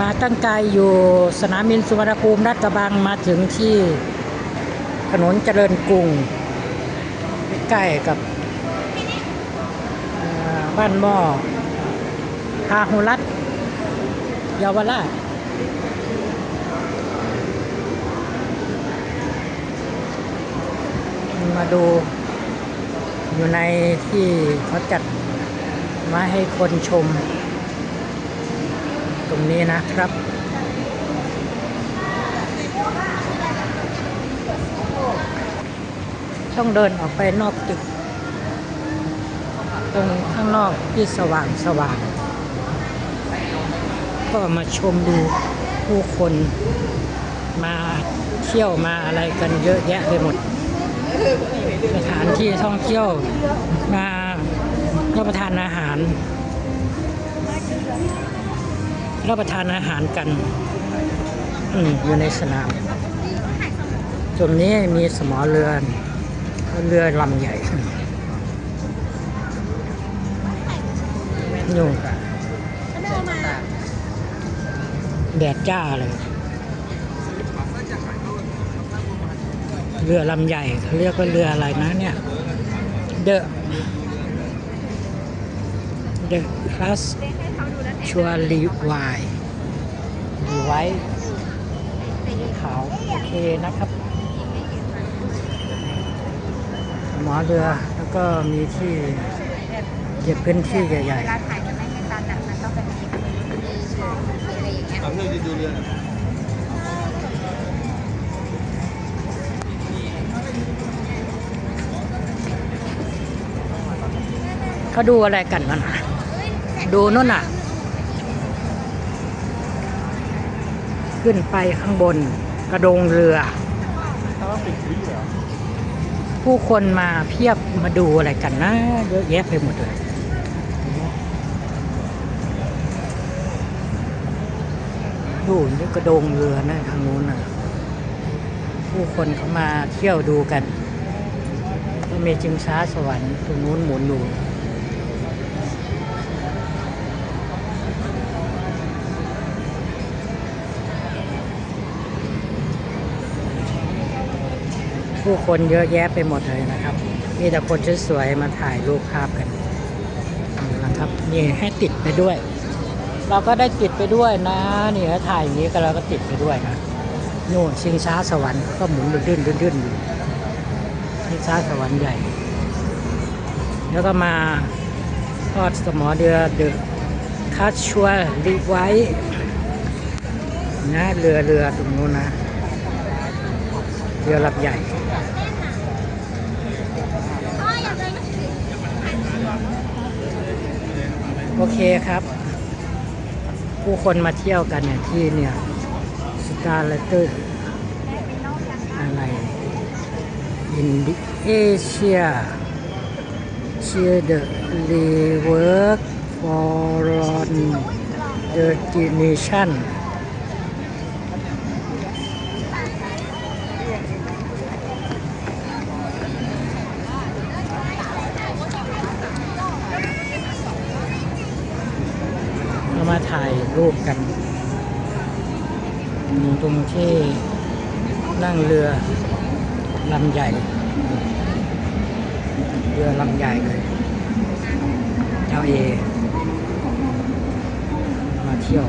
มาตั้งไกลอยู่สนามบินสุวรรณภูมิรัฐกระบังมาถึงที่ถนนเจริญกรุงใกล้กับบ้านหม้อพาหุรัตเยาวราชมาดูอยู่ในที่เขาจัดมาให้คนชม รงนี้นะครับต้องเดินออกไปนอกตึก ตรงข้างนอกที่สว่างสว่าง ก็มาชมดูผู้คนมาเที่ยวมาอะไรกันเยอะแยะไปหมด สถานที่ท่องเที่ยวมารับประทานอาหาร รับประทานอาหารกันออยู่ในสนามตรงนี้มีสมอเรือนเรือลำใหญ่นู่นแดดจ้าเลย เรือลำใหญ่เขาเรียกว่าเรืออะไรนะเนี่ย The The Class ชัวรีวา ยรีไว้ขาว โอเคนะครับ หมอเรือแล้วก็มีที่เก็บพื้นที่ใหญ่เวลาถ่ายจะไม่ให้ตาหนักมันต้องแบบนี้อะไรอย่างเงี้ยทำเรื่องที่ดูเรือๆเขาดูอะไรกันนั่นน่ะดูนู่นน่ะ ขึ้นไปข้างบนกระโดงเรือ ผู้คนมาเพียบมาดูอะไรกันนะ เยอะแยะไปหมดเลยดูนี่กระโดงเรือนะทางนู้นนะผู้คนเขามาเที่ยวดูกันก็มีจิงช้าสวรรค์ตรงนู้นหมุนดู ผู้คนเยอะแยะไปหมดเลยนะครับ มีแต่คนสวยๆมาถ่ายรูปภาพกันนะครับนี่ให้ติดไปด้วย เราก็ได้ติดไปด้วยนะนี่ถ้าถ่ายอย่างนี้ก็เราก็ติดไปด้วยนะนู่นชิงช้าสวรรค์ก็หมุนดื้นๆดื้นๆอยู่ชิงช้าสวรรค์ใหญ่ แล้วก็มาทอดสมอเดือเดือะคัชชัวรีไว้นะเรือเรือตรงนู้นนะ เรือลำใหญ่โอเคครับ ผู้คนมาเที่ยวกันเนี่ยที่เนี่ยสกาเลตเตอร์อะไรอินดิเอเชียเชียร์เดอะรีเวิร์กฟอรอนเดอะดิเนชั่น มาถ่ายรูปกันอยู่ตรงที่นั่งเรือลำใหญ่ เรือลำใหญ่เลย เจ้าเอ มาเที่ยว